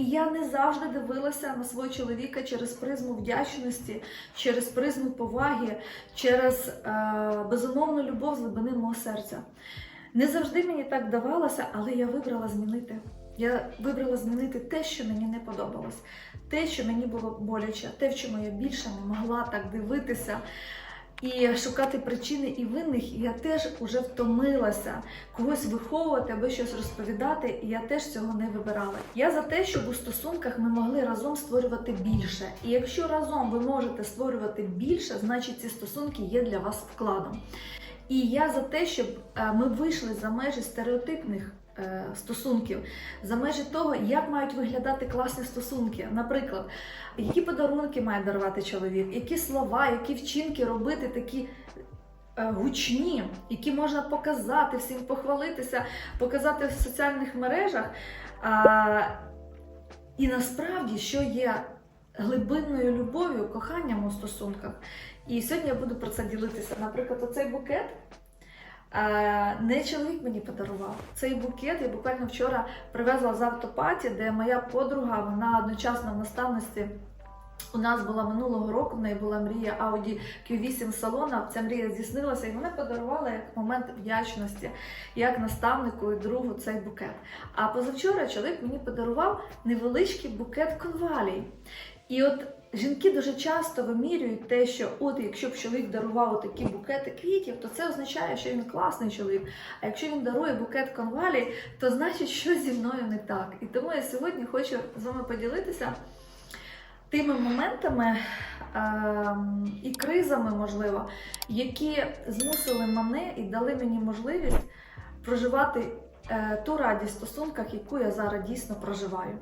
І я не завжди дивилася на свого чоловіка через призму вдячності, через призму поваги, через е, безумовну любов з глибини мого серця. Не завжди мені так вдавалося, але я вибрала змінити. Я вибрала змінити те, що мені не подобалось, те, що мені було боляче, те, в чому я більше не могла так дивитися і шукати причини і винних. Я теж уже втомилася когось виховувати або щось розповідати, і я теж цього не вибирала. Я за те, щоб у стосунках ми могли разом створювати більше. І якщо разом ви можете створювати більше, значить ці стосунки є для вас вкладом. І я за те, щоб е, ми вийшли за межі стереотипних е, стосунків, за межі того, як мають виглядати класні стосунки. Наприклад, які подарунки має дарувати чоловік, які слова, які вчинки робити такі. е, Гучні, які можна показати, всім похвалитися, показати в соціальних мережах. А, і насправді, що є глибинною любов'ю, коханням у стосунках. І сьогодні я буду про це ділитися. Наприклад, оцей букет е, не чоловік мені подарував. Цей букет я буквально вчора привезла з автопаті, де моя подруга, вона одночасно в наставництві. У нас була минулого року, в неї була мрія Audi Q8 салона. Ця мрія здійснилася, і вона подарувала як момент вдячності, як наставнику і другу цей букет. А позавчора чоловік мені подарував невеличкий букет конвалій. І от жінки дуже часто вимірюють те, що от якщо б чоловік дарував такі букети квітів, то це означає, що він класний чоловік. А якщо він дарує букет конвалій, то значить, що зі мною не так. І тому я сьогодні хочу з вами поділитися тими моментами е і кризами, можливо, які змусили мене і дали мені можливість проживати е, ту радість в стосунках, яку я зараз дійсно проживаю.